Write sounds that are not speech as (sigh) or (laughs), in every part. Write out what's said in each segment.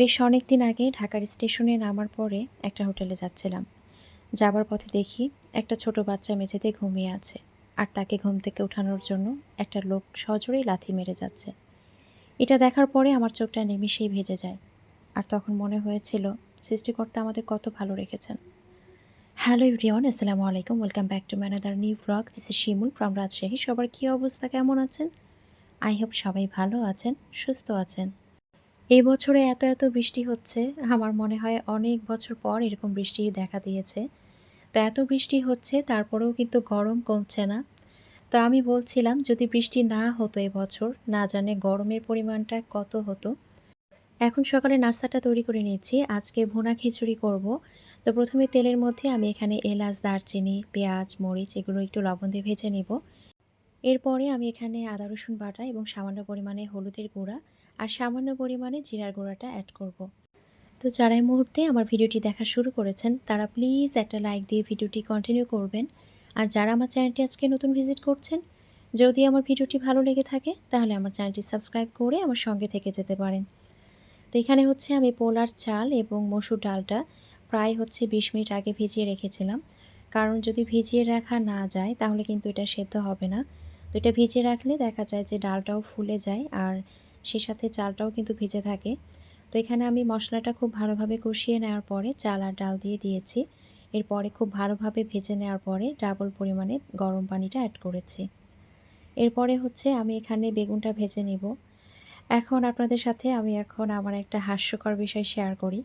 বেশ অনেক দিন আগে ঢাকার স্টেশনে নামার পরে একটা হোটেলে যাচ্ছিলাম। যাবার পথে দেখি একটা ছোট বাচ্চা মেঝেতে ঘুমিয়ে আছে আর তাকে ঘুম থেকে ওঠানোর জন্য একটা লোক সজোরেই লাথি মেরে যাচ্ছে। এটা দেখার পরে আমার চোখটা নিমিশেই ভেজে যায় আর তখন মনে হয়েছিল সৃষ্টিকর্তা আমাদের কত ভালো রেখেছেন। হ্যালো ইভরিওয়ান আসসালামু আলাইকুম, welcome back to my another new blog this is Shimul from Rajshahi. সবার কী অবস্থা, কেমন আছেন? আই হোপ সবাই ভালো আছেন, সুস্থ আছেন। এই বছরে এত এত বৃষ্টি হচ্ছে, আমার মনে হয় অনেক বছর পর এরকম বৃষ্টি দেখা দিয়েছে। তো এত বৃষ্টি হচ্ছে, তারপরেও কিন্তু গরম কমছে না। তো আমি বলছিলাম, যদি বৃষ্টি না হতো এবছর না জানে গরমের পরিমাণটা কত হতো। এখন সকালে নাস্তাটা তৈরি করে নিচ্ছি, আজকে ভুনা খিচুড়ি করব। তো প্রথমে তেলের মধ্যে আমি এখানে এলাচ, দারচিনি, পেঁয়াজ, মরিচ এগুলো একটু লবণ দিয়ে ভেজে নেব। এরপরে আমি এখানে আদা রসুন বাটা এবং সামান্য পরিমাণে হলুদের গুঁড়া আর সামান্য পরিমাণে জিরার গুঁড়াটা অ্যাড করব। তো যারা এই মুহূর্তে আমার ভিডিওটি দেখা শুরু করেছেন, তারা প্লিজ একটা লাইক দিয়ে ভিডিওটি কন্টিনিউ করবেন। আর যারা আমার চ্যানেলটি আজকে নতুন ভিজিট করছেন, যদি আমার ভিডিওটি ভালো লেগে থাকে, তাহলে আমার চ্যানেলটি সাবস্ক্রাইব করে আমার সঙ্গে থেকে যেতে পারেন। তো এখানে হচ্ছে আমি পোলার চাল এবং মসুর ডালটা প্রায় হচ্ছে বিশ মিনিট আগে ভিজিয়ে রেখেছিলাম। কারণ যদি ভিজিয়ে রাখা না যায়, তাহলে কিন্তু এটা সেদ্ধ হবে না। তো এটা ভিজিয়ে রাখলে দেখা যায় যে ডালটাও ফুলে যায় আর সেই সাথে চালটাও কিন্তু ভিজে থাকে। তো এখানে আমি মশলাটা খুব ভালোভাবে কষিয়ে নেওয়ার পরে চাল আর ডাল দিয়ে দিয়েছি। এরপরে খুব ভালোভাবে ভেজে নেওয়ার পরে ডাবল পরিমাণে গরম পানিটা অ্যাড করেছি। এরপরে হচ্ছে আমি এখানে বেগুনটা ভেজে নেব। এখন আপনাদের সাথে আমি এখন আমার একটা হাস্যকর বিষয় শেয়ার করি।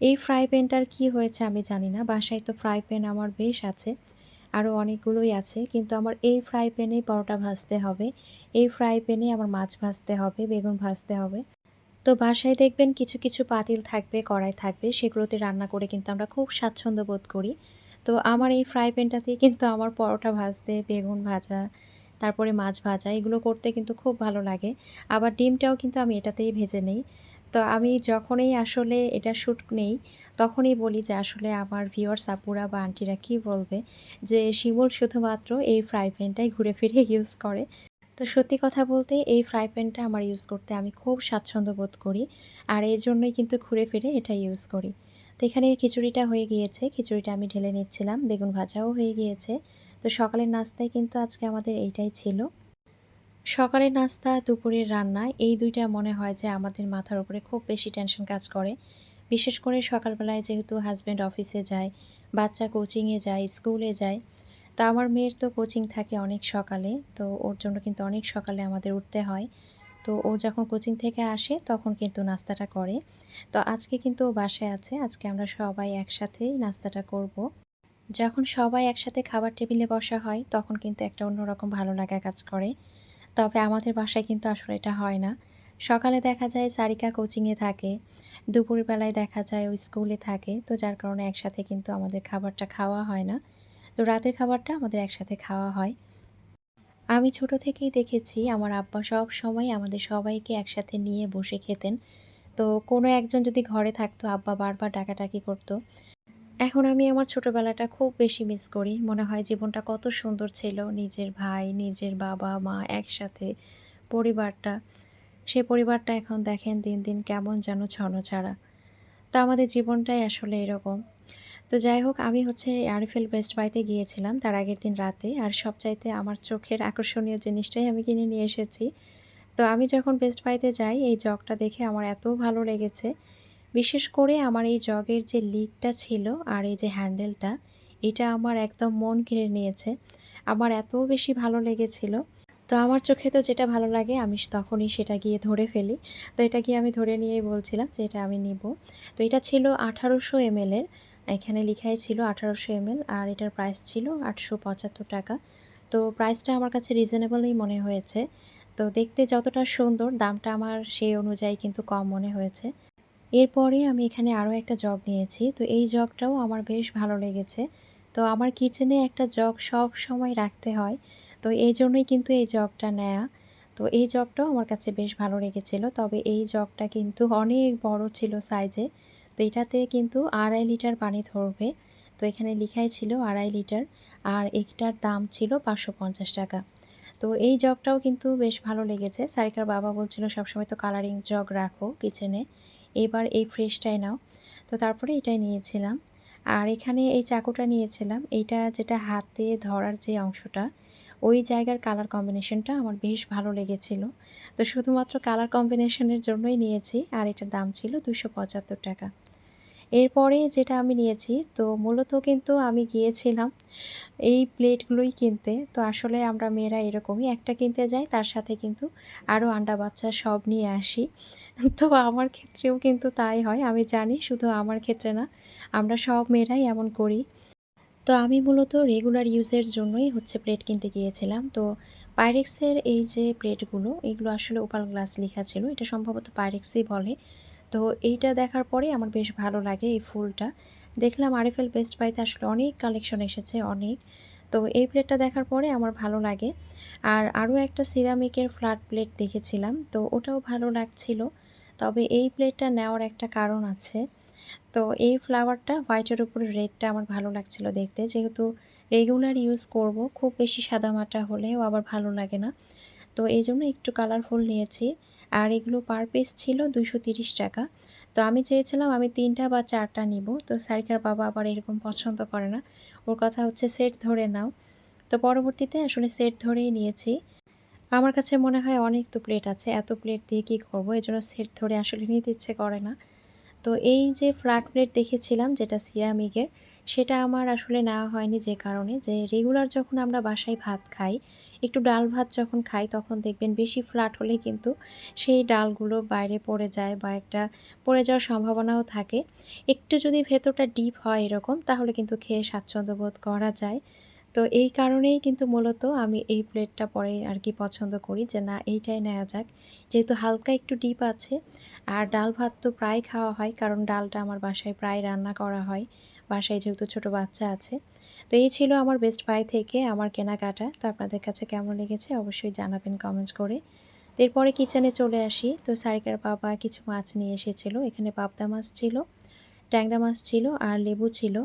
এই ফ্রাই প্যানটার কি হয়েছে আমি জানি না। বাসায় তো ফ্রাই প্যান আমার বেশ আছে। আরও অনেকগুলোই আছে, কিন্তু আমার এই ফ্রাই প্যানেই পরোটা ভাজতে হবে। এই ফ্রাই প্যানে আমার মাছ ভাজতে হবে, বেগুন ভাজতে হবে। তো বাসায় দেখবেন কিছু কিছু পাতিল থাকবে, কড়াই থাকবে, সেগুলোতে রান্না করে কিন্তু আমরা খুব স্বাচ্ছন্দ্য বোধ করি। তো আমার এই ফ্রাই প্যানটাতেই কিন্তু আমার পরোটা ভাজতে, বেগুন ভাজা, তারপরে মাছ ভাজা, এগুলো করতে কিন্তু খুব ভালো লাগে। আবার ডিমটাও কিন্তু আমি এটাতেই ভেজে নেই। তো আমি যখনই আসলে এটা শ্যুট নেই, তখনই বলি যে আসলে আমার ভিওর সাপুরা বা আন্টিরা কী বলবে যে শিমুল শুধুমাত্র এই ফ্রাই প্যানটাই ঘুরে ফিরে (laughs) ইউজ করে। তো সত্যি কথা বলতে এই ফ্রাই প্যানটা আমার ইউজ করতে আমি খুব স্বাচ্ছন্দ্য বোধ করি আর এর জন্যই কিন্তু ঘুরে ফিরে এটা ইউজ করি। তো এখানে খিচুড়িটা হয়ে গিয়েছে, খিচুড়িটা আমি ঢেলে নিচ্ছিলাম, বেগুন ভাজাও হয়ে গিয়েছে। তো সকালের নাস্তায় কিন্তু আজকে আমাদের এইটাই ছিল। সকালের নাস্তা, দুপুরের রান্না, এই দুইটা মনে হয় যে আমাদের মাথার উপরে খুব বেশি টেনশন কাজ করে। বিশেষ করে সকালবেলায় যেহেতু হাজব্যান্ড অফিসে যায়, বাচ্চা কোচিংয়ে যায় স্কুলে যায়, তো আমার মেয়ের তো কোচিং থাকে অনেক সকালে, তো ওর জন্য কিন্তু অনেক সকালে আমাদের উঠতে হয়। তো ও যখন কোচিং থেকে আসে তখন কিন্তু নাস্তাটা করে। তো আজকে কিন্তু ও বাসায় আছে, আজকে আমরা সবাই একসাথেই নাস্তাটা করব। যখন সবাই একসাথে খাবার টেবিলে বসা হয় তখন কিন্তু একটা অন্যরকম ভালো লাগা কাজ করে। তবে আমাদের বাসায় কিন্তু আসলে এটা হয় না। সকালে দেখা যায় সারিকা কোচিংয়ে থাকে, দুপুরবেলায় দেখা যায় ওই স্কুলে থাকে, তো যার কারণে একসাথে কিন্তু আমাদের খাবারটা খাওয়া হয় না। তো রাতের খাবারটা আমাদের একসাথে খাওয়া হয়। আমি ছোট থেকেই দেখেছি, আমার আব্বা সব সময় আমাদের সবাইকে একসাথে নিয়ে বসে খেতেন। তো কোনো একজন যদি ঘরে থাকতো, আব্বা বারবার ডাকাটাকি করতো। এখন আমি আমার ছোটোবেলাটা খুব বেশি মিস করি। মনে হয় জীবনটা কত সুন্দর ছিল, নিজের ভাই, নিজের বাবা, মা একসাথে, পরিবারটা। সে পরিবারটা এখন দেখেন দিন দিন কেমন যেন ছন ছাড়া তা আমাদের জীবনটাই আসলে এরকম। তো যাই হোক, আমি হচ্ছে আরিফেল বেস্ট বাইতে গিয়েছিলাম তার আগের দিন রাতে। আর সবচাইতে আমার চোখের আকর্ষণীয় জিনিসটাই আমি কিনে নিয়ে এসেছি। তো আমি যখন বেস্ট বাইতে যাই, এই জগটা দেখে আমার এত ভালো লেগেছে। বিশেষ করে আমার এই জগের যে লিডটা ছিল আর এই যে হ্যান্ডেলটা, এটা আমার একদম মন কিনে নিয়েছে। আমার এত বেশি ভালো লেগেছিল। তো আমার চোখে তো যেটা ভালো লাগে, আমি তখনই সেটা গিয়ে ধরে ফেলি। তো এটা গিয়ে আমি ধরে নিয়েই বলছিলাম যে এটা আমি নিব। তো এটা ছিল আঠারোশো এমএলের এখানে লিখাই ছিল আঠারোশো এমএল আর এটার প্রাইস ছিল আটশো পঁচাত্তর টাকা। তো প্রাইসটা আমার কাছে রিজনেবলই মনে হয়েছে। তো দেখতে যতটা সুন্দর, দামটা আমার সেই অনুযায়ী কিন্তু কম মনে হয়েছে। এরপরে আমি এখানে আরও একটা জগ নিয়েছি। তো এই জগটাও আমার বেশ ভালো লেগেছে। তো আমার কিচেনে একটা জগ সব সময় রাখতে হয়। তো এই জন্যই কিন্তু এই জগটা নেয়া। তো এই জগটাও আমার কাছে বেশ ভালো লেগেছিলো। তবে এই জগটা কিন্তু অনেক বড় ছিল সাইজে তো এটাতে কিন্তু আড়াই লিটার পানি ধরবে। তো এখানে লিখাই ছিল আড়াই লিটার। আর একটার দাম ছিল পাঁচশো পঞ্চাশ টাকা। তো এই জগটাও কিন্তু বেশ ভালো লেগেছে। সারিকার বাবা বলছিল সবসময় তো কালারিং জগ রাখো কিচেনে এবার এই ফ্রেশটাই নাও। তো তারপরে এটাই নিয়েছিলাম। আর এখানে এই চাকুটা নিয়েছিলাম। এইটা যেটা হাতে ধরার যে অংশটা, ওই জায়গার কালার কম্বিনেশনটা আমার বেশ ভালো লেগেছিল। তো শুধুমাত্র কালার কম্বিনেশনের জন্যই নিয়েছি, আর এটার দাম ছিল দুশো পঁচাত্তর টাকা। এরপরে যেটা আমি নিয়েছি, তো মূলত কিন্তু আমি গিয়েছিলাম এই প্লেটগুলোই কিনতে। তো আসলে আমরা মেয়েরা এরকমই একটা কিনতে যাই, তার সাথে কিন্তু আরও আন্ডা বাচ্চা সব নিয়ে আসি। তো আমার ক্ষেত্রেও কিন্তু তাই হয়, আমি জানি শুধু আমার ক্ষেত্রে না, আমরা সব মেয়েরাই এমন করি। তো আমি মূলত রেগুলার ইউজের জন্যই হচ্ছে প্লেট কিনতে গিয়েছিলাম। তো পাইরেক্সের এই যে প্লেটগুলো, এগুলো আসলে ওপাল গ্লাস লেখা ছিল, এটা সম্ভবত পাইরেক্সই বলে। তো এইটা দেখার পরে আমার বেশ ভালো লাগে এই ফুলটা। দেখলাম আরএফএল বেস্ট বাইতে আসলে অনেক কালেকশন এসেছে, অনেক। তো এই প্লেটটা দেখার পরে আমার ভালো লাগে। আর আরও একটা সিরামিকের ফ্ল্যাট প্লেট দেখেছিলাম, তো ওটাও ভালো লাগছিল। তবে এই প্লেটটা নেওয়ার একটা কারণ আছে। তো এই ফ্লাওয়ারটা হোয়াইটের উপরে রেডটা আমার ভালো লাগছিল দেখতে। যেহেতু রেগুলার ইউজ করব, খুব বেশি সাদামাটা হলেও আবার ভালো লাগে না। তো এই জন্য একটু কালারফুল নিয়েছি। আর এগুলো পার পিস ছিল দুশো তিরিশ টাকা। তো আমি চেয়েছিলাম আমি তিনটা বা চারটা নিব। তো সারিকার বাবা আবার এরকম পছন্দ করে না। ওর কথা হচ্ছে সেট ধরে নাও। তো পরবর্তীতে আসলে সেট ধরেই নিয়েছি। আমার কাছে মনে হয় অনেক তো প্লেট আছে। এত প্লেট দিয়ে কী করব? এই জন্য সেট ধরে আসলে নিতে ইচ্ছে করে না। তো এই যে ফ্ল্যাট প্লেট দেখেছিলাম, যেটা সিরামিকের সেটা আমার আসলে নেওয়া হয়নি যে কারণে। যে রেগুলার যখন আমরা বাসায় ভাত খাই, একটু ডাল ভাত যখন খাই, তখন দেখবেন বেশি ফ্ল্যাট হলে কিন্তু সেই ডালগুলো বাইরে পড়ে যায় বা একটা পড়ে যাওয়ার সম্ভাবনাও থাকে। একটু যদি ভেতরটা ডিপ হয় এরকম, তাহলে কিন্তু খেয়ে স্বাচ্ছন্দ্য বোধ করা যায়। তো এই কারণেই কিন্তু মূলত আমি এই প্লেটটা পরে আর কি পছন্দ করি যে না, এইটাই নেওয়া যাক। যেহেতু হালকা একটু ডিপ আছে, আর ডাল ভাত তো প্রায় খাওয়া হয়, কারণ ডালটা আমার বাসায় প্রায় রান্না করা হয়। বাসায় যেহেতু ছোট বাচ্চা আছে। তো এই ছিল আমার বেস্ট বাই থেকে আমার কেনাকাটা। তো আপনাদের কাছে কেমন লেগেছে অবশ্যই জানাবেন কমেন্টস করে। এরপরে কিচেনে চলে আসি। তো সারিকার বাবা কিছু মাছ নিয়ে এসেছিল। এখানে পাবদা মাছ ছিল, ট্যাংরা মাছ ছিল, আর লেবু ছিল।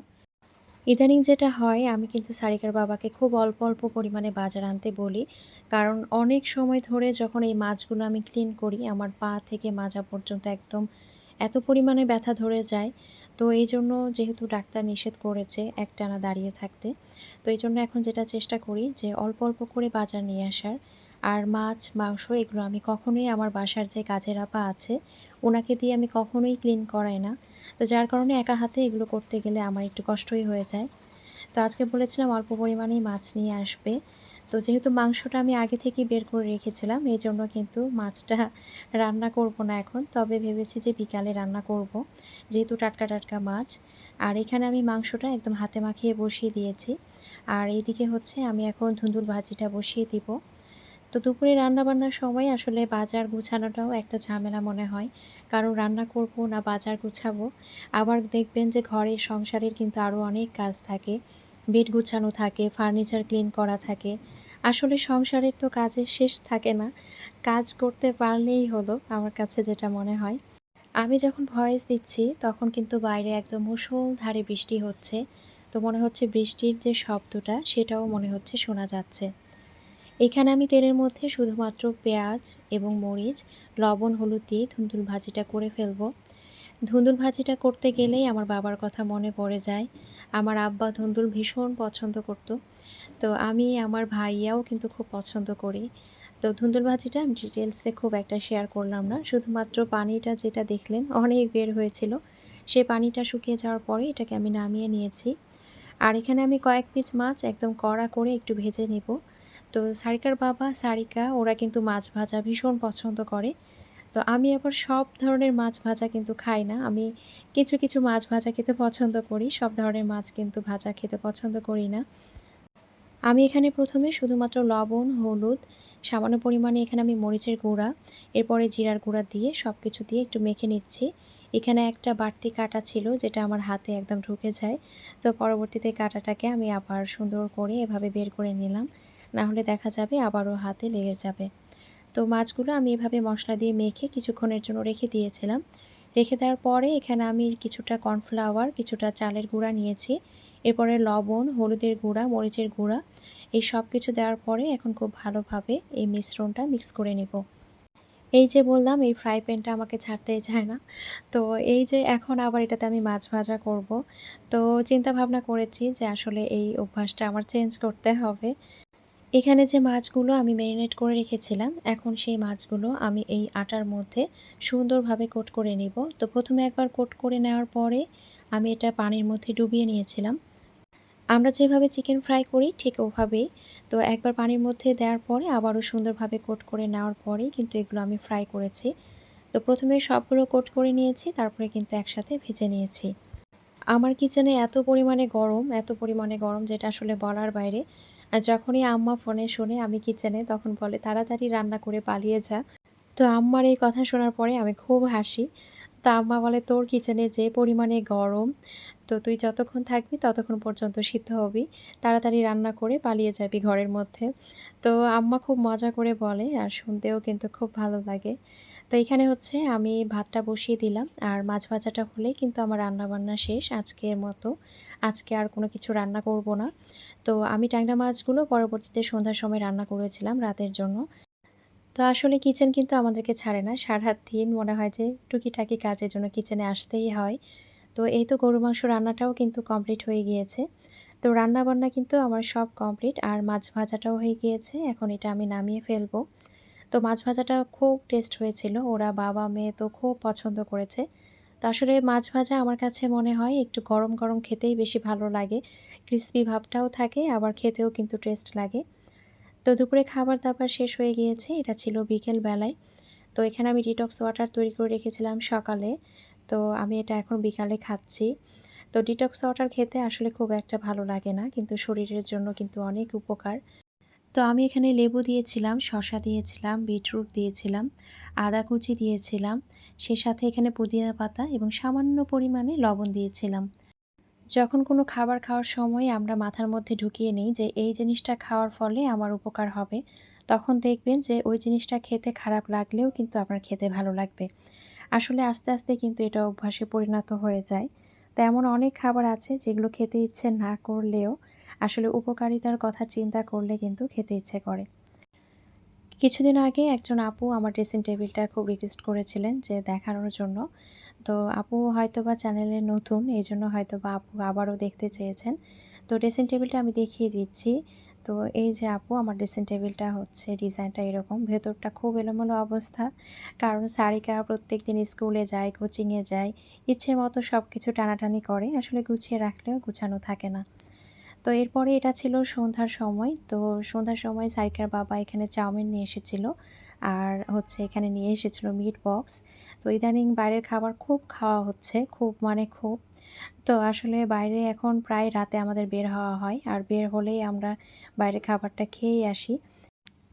ইদানিং যেটা হয়, আমি কিন্তু সারিকার বাবাকে খুব অল্প অল্প পরিমাণে বাজার আনতে বলি। কারণ অনেক সময় ধরে যখন এই মাছগুলো আমি ক্লিন করি, আমার পা থেকে মাজা পর্যন্ত একদম এত পরিমাণে ব্যথা ধরে যায়। তো এই জন্য যেহেতু ডাক্তার নিষেধ করেছে একটানা দাঁড়িয়ে থাকতে, তো এই জন্য এখন যেটা চেষ্টা করি যে অল্প অল্প করে বাজার নিয়ে আসার। আর মাছ, মাংস এগুলো আমি কখনোই আমার বাসার যে কাজের আপা আছে, ওনাকে দিয়ে আমি কখনোই ক্লিন করাই না। তো যার কারণে একা হাতে এগুলো করতে গেলে আমার একটু কষ্টই হয়ে যায়। তো আজকে বলেছিলাম অল্প পরিমাণেই মাছ নিয়ে আসবে। তো যেহেতু মাংসটা আমি আগে থেকেই বের করে রেখেছিলাম, এই জন্য কিন্তু মাছটা রান্না করব না এখন। তবে ভেবেছি যে বিকালে রান্না করব, যেহেতু টাটকা টাটকা মাছ। আর এখানে আমি মাংসটা একদম হাতে মাখিয়ে বসিয়ে দিয়েছি। আর এইদিকে হচ্ছে আমি এখন ধুন্দুল ভাজিটা বসিয়ে দিব। তো দুপুরে রান্না বান্নার সময় আসলে বাজার গুছানোটাও একটা ঝামেলা মনে হয়। কারণ রান্না করব না, বাজার গুছাবো। আবার দেখবেন যে ঘরের সংসারের কিন্তু আরও অনেক কাজ থাকে। বেড গুছানো থাকে, ফার্নিচার ক্লিন করা থাকে। আসলে সংসারের তো কাজের শেষ থাকে না। কাজ করতে পারলেই হলো, আমার কাছে যেটা মনে হয়। আমি যখন ভয়েস দিচ্ছি, তখন কিন্তু বাইরে একদম মুষলধারে বৃষ্টি হচ্ছে। তো মনে হচ্ছে বৃষ্টির যে শব্দটা, সেটাও মনে হচ্ছে শোনা যাচ্ছে। এখানে আমি তেলের মধ্যে শুধুমাত্র পেঁয়াজ এবং মরিচ, লবণ, হলুদ দিয়ে ধুন্দুল ভাজিটা করে ফেলব। ধুন্দুল ভাজিটা করতে গেলেই আমার বাবার কথা মনে পড়ে যায়। আমার আব্বা ধুন্দুল ভীষণ পছন্দ করতো। তো আমি, আমার ভাইয়াও কিন্তু খুব পছন্দ করি। তো ধুন্দুল ভাজিটা আমি ডিটেলসে খুব একটা শেয়ার করলাম না। শুধুমাত্র পানিটা যেটা দেখলেন, অনেক বের হয়েছিল। সে পানিটা শুকিয়ে যাওয়ার পরে এটাকে আমি নামিয়ে নিয়েছি। আর এখানে আমি কয়েক পিস মাছ একদম কড়া করে একটু ভেজে নেব। তো সারিকার বাবা, সারিকা, ওরা কিন্তু মাছ ভাজা ভীষণ পছন্দ করে। তো আমি আবার সব ধরনের মাছ ভাজা কিন্তু খাই না। আমি কিছু কিছু মাছ ভাজা খেতে পছন্দ করি, সব ধরনের মাছ কিন্তু ভাজা খেতে পছন্দ করি না। আমি এখানে প্রথমে শুধুমাত্র লবণ, হলুদ, সামান্য পরিমাণে এখানে আমি মরিচের গুঁড়া, এরপরে জিরার গুঁড়া দিয়ে সব কিছু দিয়ে একটু মেখে নিচ্ছি। এখানে একটা বাড়তি কাটা ছিল যেটা আমার হাতে একদম ঢুকে যায়। তো পরবর্তীতে কাটাটাকে আমি আবার সুন্দর করে এভাবে বের করে নিলাম। না হলে দেখা যাবে আবারও হাতে লেগে যাবে। তো মাছগুলো আমি এভাবে মশলা দিয়ে মেখে কিছুক্ষণের জন্য রেখে দিয়েছিলাম। রেখে দেওয়ার পরে এখানে আমি কিছুটা কর্নফ্লাওয়ার, কিছুটা চালের গুঁড়া নিয়েছি। এরপরে লবণ, হলুদের গুঁড়া, মরিচের গুঁড়া এই সব কিছু দেওয়ার পরে এখন খুব ভালোভাবে এই মিশ্রণটা মিক্স করে নেব। এই যে বললাম, এই ফ্রাই প্যানটা আমাকে ছাড়তেই চায় না। তো এই যে এখন আবার এটাতে আমি মাছ ভাজা করব। তো চিন্তা ভাবনা করেছি যে আসলে এই অভ্যাসটা আমার চেঞ্জ করতে হবে। এখানে যে মাছগুলো আমি ম্যারিনেট করে রেখেছিলাম, এখন সেই মাছগুলো আমি এই আটার মধ্যে সুন্দরভাবে কোট করে নিব। তো প্রথমে একবার কোট করে নেওয়ার পরে আমি এটা পানির মধ্যে ডুবিয়ে নিয়েছিলাম। আমরা যেভাবে চিকেন ফ্রাই করি ঠিক ওভাবেই। তো একবার পানির মধ্যে দেওয়ার পরে আবারও সুন্দরভাবে কোট করে নেওয়ার পরেই কিন্তু এগুলো আমি ফ্রাই করেছি। তো প্রথমে সবগুলো কোট করে নিয়েছি, তারপরে কিন্তু একসাথে ভেজে নিয়েছি। আমার কিচেনে এত পরিমাণে গরম, এত পরিমাণে গরম যেটা আসলে বলার বাইরে। যখনই আম্মা ফোনে শুনে, আমি কিচেনে, তখন বলে, তাড়াতাড়ি রান্না করে পালিয়ে যা। তো আম্মার এই কথা শোনার পরে আমি খুব হাসি। তা আম্মা বলে, তোর কিচেনে যে পরিমাণে গরম, তো তুই যতক্ষণ থাকবি, ততক্ষণ পর্যন্ত সিদ্ধ হবি। তাড়াতাড়ি রান্না করে পালিয়ে যাবি ঘরের মধ্যে। তো আম্মা খুব মজা করে বলে, আর শুনতেও কিন্তু খুব ভালো লাগে। তো এখানে হচ্ছে আমি ভাতটা বসিয়ে দিলাম, আর মাছ ভাজাটা হলেই কিন্তু আমার রান্না বান্না শেষ আজকের মতো। আজকে আর কোনো কিছু রান্না করব না। তো আমি ট্যাংরা মাছগুলো পরবর্তীতে সন্ধ্যার সময় রান্না করেছিলাম রাতের জন্য। তো আসলে কিচেন কিন্তু আমাদেরকে ছাড়ে না। সারা দিন মনে হয় যে টুকিটাকি কাজের জন্য কিচেনে আসতেই হয়। তো এই তো গরু মাংস রান্নাটাও কিন্তু কমপ্লিট হয়ে গিয়েছে। তো রান্না বান্না কিন্তু আমার সব কমপ্লিট, আর মাছ ভাজাটাও হয়ে গিয়েছে। এখন এটা আমি নামিয়ে ফেলব। তো মাছ ভাজাটা খুব টেস্ট হয়েছিল। ওরা বাবা, মেয়ে তো খুব পছন্দ করেছে। তো আসলে মাছ ভাজা আমার কাছে মনে হয় একটু গরম গরম খেতেই বেশি ভালো লাগে। ক্রিস্পি ভাবটাও থাকে, আবার খেতেও কিন্তু টেস্ট লাগে। তো দুপুরে খাবার দাবার শেষ হয়ে গিয়েছে, এটা ছিল বিকেল বেলায়। তো এখানে আমি ডিটক্স ওয়াটার তৈরি করে রেখেছিলাম সকালে। তো আমি এটা এখন বিকালে খাচ্ছি। তো ডিটক্স ওয়াটার খেতে আসলে খুব একটা ভালো লাগে না, কিন্তু শরীরের জন্য কিন্তু অনেক উপকার। তো আমি এখানে লেবু দিয়েছিলাম শশা দিয়েছিলাম, বিটরুট দিয়েছিলাম, আদা কুচি দিয়েছিলাম, সে সাথে এখানে পুদিনা পাতা এবং সামান্য পরিমাণে লবণ দিয়েছিলাম। যখন কোনো খাবার খাওয়ার সময় আমরা মাথার মধ্যে ঢুকিয়ে নিই যে এই জিনিসটা খাওয়ার ফলে আমার উপকার হবে, তখন দেখবেন যে ওই জিনিসটা খেতে খারাপ লাগলেও কিন্তু আপনার খেতে ভালো লাগবে। আসলে আস্তে আস্তে কিন্তু এটা অভ্যাসে পরিণত হয়ে যায়। তো এমন অনেক খাবার আছে যেগুলো খেতে ইচ্ছে না করলেও আসলে উপকারিতার কথা চিন্তা করলে কিন্তু খেতে ইচ্ছে করে। কিছুদিন আগে একজন আপু আমার ড্রেসিং টেবিলটা খুব রিকোয়েস্ট করেছিলেন যে দেখানোর জন্য। তো আপু হয়তো বা চ্যানেলে নতুন এই জন্য হয়তো বা আপু আবারও দেখতে চেয়েছেন। তো ড্রেসিং টেবিলটা আমি দেখিয়ে দিচ্ছি। তো এই যে আপু, আমার ড্রেসিং টেবিলটা হচ্ছে ডিজাইনটা এরকম। ভেতরটা খুব এলোমেলো অবস্থা। কারণ সারিকা প্রত্যেক দিন স্কুলে যায় কোচিংয়ে যায়, ইচ্ছে মতো সব কিছু টানাটানি করে। আসলে গুছিয়ে রাখলেও গুছানো থাকে না। তো এরপরে এটা ছিল সন্ধ্যার সময়। তো সন্ধ্যার সময় সারিকার বাবা এখানে চাউমিন নিয়ে এসেছিল আর হচ্ছে এখানে নিয়ে এসেছিল মিট বক্স তো ইদানিং বাইরের খাবার খুব খাওয়া হচ্ছে, খুব মানে খুব। তো আসলে বাইরে এখন প্রায় রাতে আমাদের বের হওয়া হয় আর বের হলেই আমরা বাইরে খাবারটা খেয়েই আসি।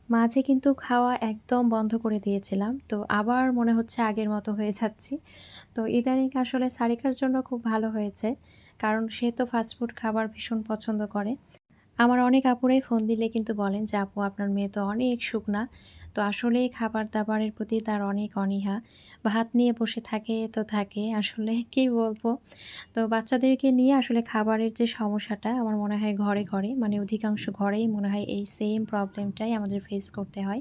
মাঝে কিন্তু খাওয়া একদম বন্ধ করে দিয়েছিলাম। তো আবার মনে হচ্ছে আগের মতো হয়ে যাচ্ছি। তো ইদানিং আসলে সারিকার জন্য খুব ভালো হয়েছে। কারণ সে তো ফাস্টফুড খাবার ভীষণ পছন্দ করে। আমার অনেক আপুরাই ফোন দিলে কিন্তু বলেন যে, আপু, আপনার মেয়ে তো অনেক শুকনা। তো আসলেই খাবার দাবারের প্রতি তার অনেক অনীহা। ভাত নিয়ে বসে থাকে তো থাকে, আসলে কি বলব? তো বাচ্চাদেরকে নিয়ে আসলে খাবারের যে সমস্যাটা আমার মনে হয় ঘরে ঘরে মানে অধিকাংশ ঘরেই মনে হয় এই সেম প্রবলেমটাই আমাদের ফেস করতে হয়।